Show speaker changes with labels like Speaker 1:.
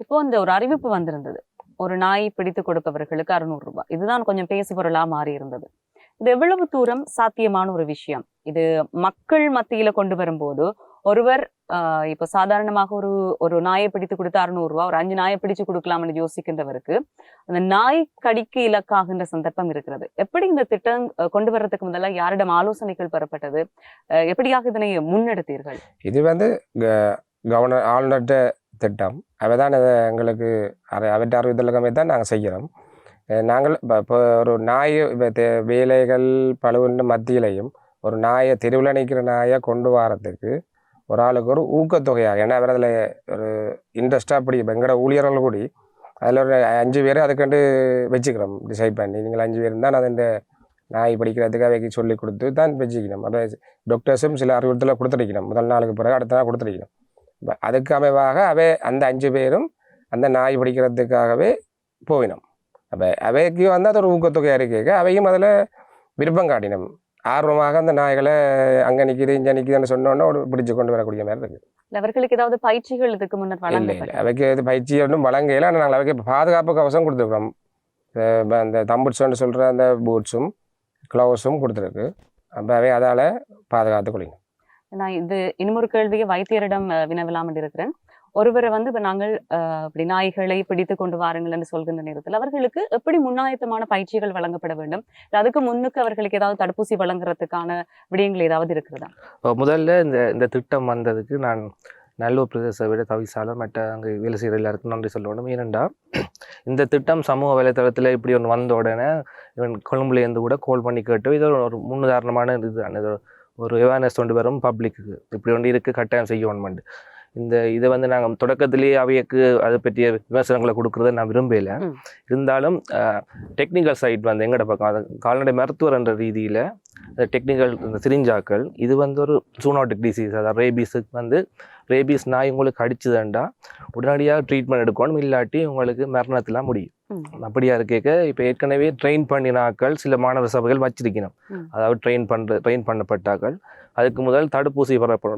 Speaker 1: இப்போ இந்த ஒரு அறிவிப்பு வந்திருந்தது. ஒரு நாய் பிடித்து கொடுப்பவர்களுக்கு அறுநூறு ரூபாய். இதுதான் கொஞ்சம் பேசு பொருளா மாறி இருந்தது. இது எவ்வளவு தூரம் சாத்தியமான ஒரு விஷயம்? இது மக்கள் மத்தியில கொண்டு வரும்போது ஒருவர் ஆஹ் இப்போ சாதாரணமாக ஒரு ஒரு நாயை பிடித்து கொடுத்து அறுநூறு ரூபாய் ஒரு அஞ்சு நாயை பிடிச்சு கொடுக்கலாம்னு யோசிக்கின்றவருக்கு அந்த நாய் கடிக்கு இலக்காகின்ற சந்தர்ப்பம் இருக்கிறது. எப்படி இந்த திட்டம் கொண்டு வர்றதுக்கு முதல்ல யாரிடம் ஆலோசனைகள் பெறப்பட்டது? அஹ், எப்படியாக இதனை முன்னெடுத்தீர்கள்?
Speaker 2: இது வந்து கவர்னர் ஆளுநர்கிட்ட திட்டம். அவை தான் எங்களுக்கு அரை அவற்றை அறிவித்தலுக்கமே தான் நாங்கள் செய்கிறோம். நாங்கள் இப்போ இப்போ ஒரு நாய் இப்போ வேலைகள் பழுவின் மத்தியிலையும் ஒரு நாயை தெருவில் நிற்கிற நாயை கொண்டு வரத்துக்கு ஒரு ஆளுக்கு ஒரு ஊக்கத்தொகையாக ஏன்னா அவர் அதில் ஒரு இன்ட்ரெஸ்ட்டாக அப்படி இப்போ எங்களோட ஊழியர்கள் கூடி அதில் ஒரு அஞ்சு பேர் அதுக்கண்டு வச்சுக்கிறோம். டிசைட் பண்ணி நீங்கள் அஞ்சு பேர் தான் அது இந்த நாய் படிக்கிறதுக்காக வைக்க சொல்லி கொடுத்து தான் வச்சுக்கணும். அப்போ டாக்டர்ஸும் சில அறிவுறுத்தலை கொடுத்துருக்கணும் முதல் நாளுக்கு பிறகு அடுத்த நாள் கொடுத்துருக்கணும் அதுக்கு அமைவாக அவை அந்த அஞ்சு பேரும் அந்த நாய் பிடிக்கிறதுக்காகவே போயினோம். அப்போ அவைக்கு வந்து அது ஒரு ஊக்கத்தொகையாக இருக்க அவையும் அதில் விருப்பம் காட்டினோம். ஆர்வமாக அந்த நாய்களை அங்கே நிற்கிது இங்கே நிற்கிதுன்னு சொன்னோன்னே ஒரு பிடிச்சு கொண்டு வரக்கூடிய மாதிரி இருக்குது
Speaker 1: அவர்களுக்கு ஏதாவது பயிற்சிகள் இதுக்கு முன்னர்
Speaker 2: இல்லை இல்லை. அவைக்கு இது பயிற்சி ஒன்றும் வழங்கையில் ஆனால் நாங்கள் அவைக்கு பாதுகாப்பு கவசம் கொடுத்துருக்குறோம். அந்த தம்புட்ஸ்ன்னு சொல்கிற அந்த பூட்ஸும் க்ளவுஸும் கொடுத்துருக்கு. அப்போ அவை அதால் பாதுகாத்து கொள்ளிங்க
Speaker 1: நான் இது இன்னொரு கேள்வியை வைத்தியரிடம் வினவிலாமல் இருக்கிறேன். ஒருவரை வந்து இப்போ நாங்கள் இப்படி நாய்களை பிடித்து கொண்டு வாருங்கள் என்று சொல்கின்ற நேரத்தில் அவர்களுக்கு எப்படி முன்னாயத்தமான பயிற்சிகள் வழங்கப்பட வேண்டும்? அதுக்கு முன்னுக்கு அவர்களுக்கு ஏதாவது தடுப்பூசி வழங்குறதுக்கான விடயங்கள் ஏதாவது இருக்கிறதா?
Speaker 3: முதல்ல இந்த இந்த திட்டம் வந்ததுக்கு நான் நல்லூர் பிரதேச விட தவிசாளர் மற்ற அங்கே வேலை செய்கிற எல்லாருக்கும் நன்றி சொல்லணும். ஏனெண்டா இந்த திட்டம் சமூக வலைத்தளத்தில் இப்படி ஒன்று வந்த உடனே இவன் கொழும்புலேருந்து கூட கால் பண்ணி கேட்டு இது ஒரு முன்னுதாரணமான இது இது ஒரு அவேர்னஸ் கொண்டு வரும் பப்ளிக்கு இப்படி ஒன்று இருக்குது கட்டாயம் செய்யணுமெண்டு இந்த இதை வந்து நாங்கள் தொடக்கத்திலேயே அவையக்கு அதை பற்றிய விமர்சனங்களை கொடுக்குறத நான் விரும்பல. இருந்தாலும் டெக்னிக்கல் சைட் வந்து எங்கட பக்கம் அது கால்நடை மருத்துவர் என்ற ரீதியில் டெக்னிக்கல் இந்த சிரிஞ்சாக்கள் இது வந்து ஒரு ஜூனோட்டிக் டிசீஸ் அதாவது ரேபீஸுக்கு வந்து ரேபீஸ் நாய் உங்களுக்கு அடிச்சுதுண்டா உடனடியாக ட்ரீட்மெண்ட் எடுக்கணும் இல்லாட்டி உங்களுக்கு மரணத்தில் முடியும். அப்படியா இருக்கேக்க இப்போ ஏற்கனவே ட்ரெயின் பண்ணினாக்கள் சில மாணவர் சபைகள் வச்சிருக்கணும். அதாவது ட்ரெயின் பண்ணுற ட்ரெயின் பண்ணப்பட்டாக்கள். அதுக்கு முதல் தடுப்பூசி பெறப்படும்.